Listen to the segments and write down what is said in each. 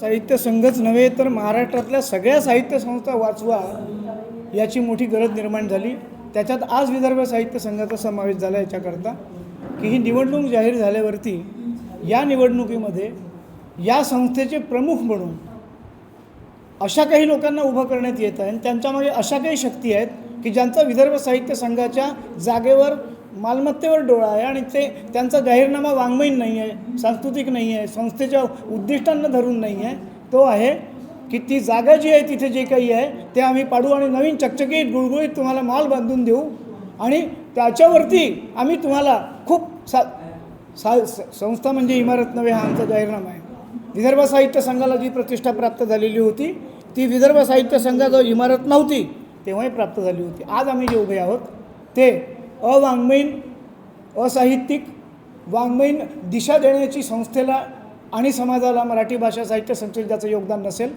साहित्य संघच नव्हे तर महाराष्ट्रातल्या सगळ्या साहित्य संस्था वाचवा याची मोठी गरज निर्माण झाली. त्याच्यात आज विदर्भ साहित्य संघाचा समावेश झाला याच्याकरता की ही निवडणूक जाहीर झाल्यावरती या निवडणुकीमध्ये या संस्थेचे प्रमुख म्हणून अशा काही लोकांना उभं करण्यात येत आहे आणि त्यांच्यामागे अशा काही शक्ती आहेत की ज्यांचा विदर्भ साहित्य संघाच्या जागेवर मालमत्तेवर डोळा आहे आणि ते त्यांचा जाहीरनामा वाङ्मयीन नाही आहे सांस्कृतिक नाही आहे संस्थेच्या उद्दिष्टांना धरून नाही आहे. तो आहे की ती जागा जी आहे तिथे जे काही आहे ते आम्ही पाडू आणि नवीन चकचकीत गुळगुळीत तुम्हाला मॉल बांधून देऊ आणि त्याच्यावरती आम्ही तुम्हाला खूप सा सा संस्था म्हणजे इमारत नव्हे हा आमचा जाहीरनामा आहे. विदर्भ साहित्य संघाला जी प्रतिष्ठा प्राप्त झालेली होती ती विदर्भ साहित्य संघाजवळ इमारत नव्हती तेव्हाही प्राप्त झाली होती. आज आम्ही जे उभे आहोत ते अवाङ्मयीन असाहित्यिक वाङ्मयीन दिशा देण्याची संस्थेला आणि समाजाला मराठी भाषा साहित्य संस्थेत योगदान नसेल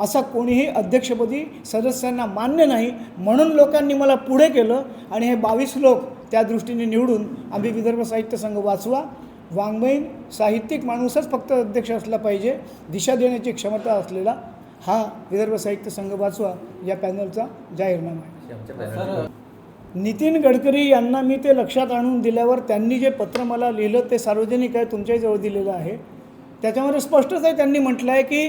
असा कोणीही अध्यक्षपदी सदस्यांना मान्य नाही म्हणून लोकांनी मला पुढे केलं आणि हे बावीस लोक त्या दृष्टीने निवडून आम्ही विदर्भ साहित्य संघ वाचवा. वाङ्मयीन साहित्यिक माणूसच फक्त अध्यक्ष असला पाहिजे दिशा देण्याची क्षमता असलेला हा विदर्भ साहित्य संघ वाचवा या पॅनलचा जाहीरनामा आहे. नितीन गडकरी यांना मी ते लक्षात आणून दिल्यावर त्यांनी जे पत्र मला लिहिलं ते सार्वजनिक आहे तुमच्याही जवळ दिलेलं आहे. त्याच्यामध्ये स्पष्टच आहे त्यांनी म्हटलं आहे की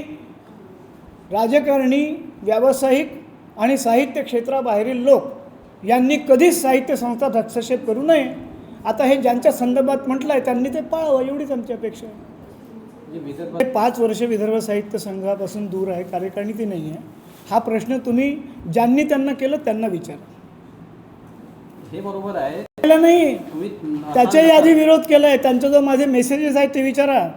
राजकारणी व्यावसायिक आणि साहित्य क्षेत्राबाहेरील लोक यांनी कधीच साहित्य संस्थात हस्तक्षेप करू नये. आता हे ज्यांच्या संदर्भात म्हटलं आहे त्यांनी ते पाळावं एवढीच आमची अपेक्षा आहे. म्हणजे हे पाच वर्ष विदर्भ साहित्य संघापासून दूर आहे कार्यकारिणी ती नाही आहे हा प्रश्न तुम्ही ज्यांनी त्यांना केलं त्यांना विचारा. हे बरोबर आहे. केला नाही. त्याच्याही आधी विरोध केला आहे त्यांचे जो माझे मेसेजेस आहेत ते विचारा.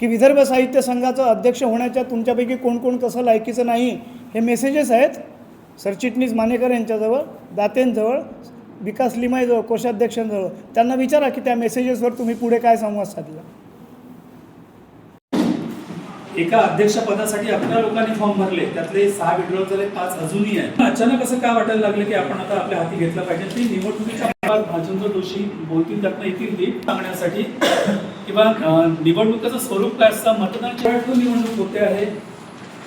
की विदर्भ साहित्य संघाचा अध्यक्ष होण्याच्या तुमच्यापैकी कोण कोण कसं लायकीचं नाही हे मेसेजेस आहेत. सरचिटणीस मानेकर यांच्याजवळ दातेंजवळ विकास लिमाईजवळ कोषाध्यक्षांजवळ. त्यांना विचारा की त्या मेसेजेसवर तुम्ही पुढे काय संवाद साधला. एका अध्यक्षपदासाठी अकरा लोकांनी फॉर्म भरले. त्यातले सहा विड्रॉल झाले पाच अजूनही आहेत. अचानक असं का वाटायला लागलं की आपण आता आपल्या हाती घेतलं पाहिजे? ते निवडणुकीच्या काळात दोषी जोशी बोलतील त्यातनं येतील ते सांगण्यासाठी. किंवा निवडणुकीचं स्वरूप काय असतं? मतदान निवडणूक होते आहे.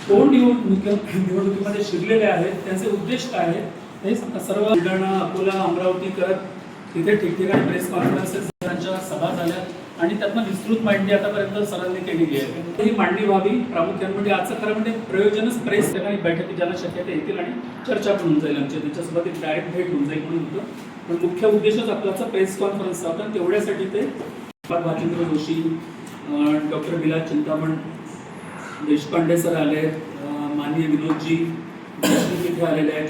कोण निवडणुक निवडणुकीमध्ये शिरलेले आहेत त्यांचे उद्देश काय आहेत हे सर्व बुलढाणा अकोला अमरावती करत तिथे ठिकठिकाणी प्रेस कॉन्फरन्सेस सभा झाल्या. आणि त्यातनं विस्तृत मांडणी आतापर्यंत सरांनी केलेली आहे. ही मांडणी व्हावी प्रामुख्याने म्हणजे आजचं खरं म्हणजे प्रयोजनच प्रेस ठिकाणी बैठकी ज्यांना शक्यता येतील आणि चर्चा पण होऊन जाईल आमच्या त्याच्यासोबत एक डायरेक्ट भेट होऊन जाईल म्हणून होतं. पण मुख्य उद्देशच आपल्याचा प्रेस कॉन्फरन्स होता. तेवढ्यासाठी ते भाजेंद्र जोशी डॉक्टर विलास चिंतामण देशपांडे सर आले माननीय विनोदजी देशमुख इथे आलेले आहेत.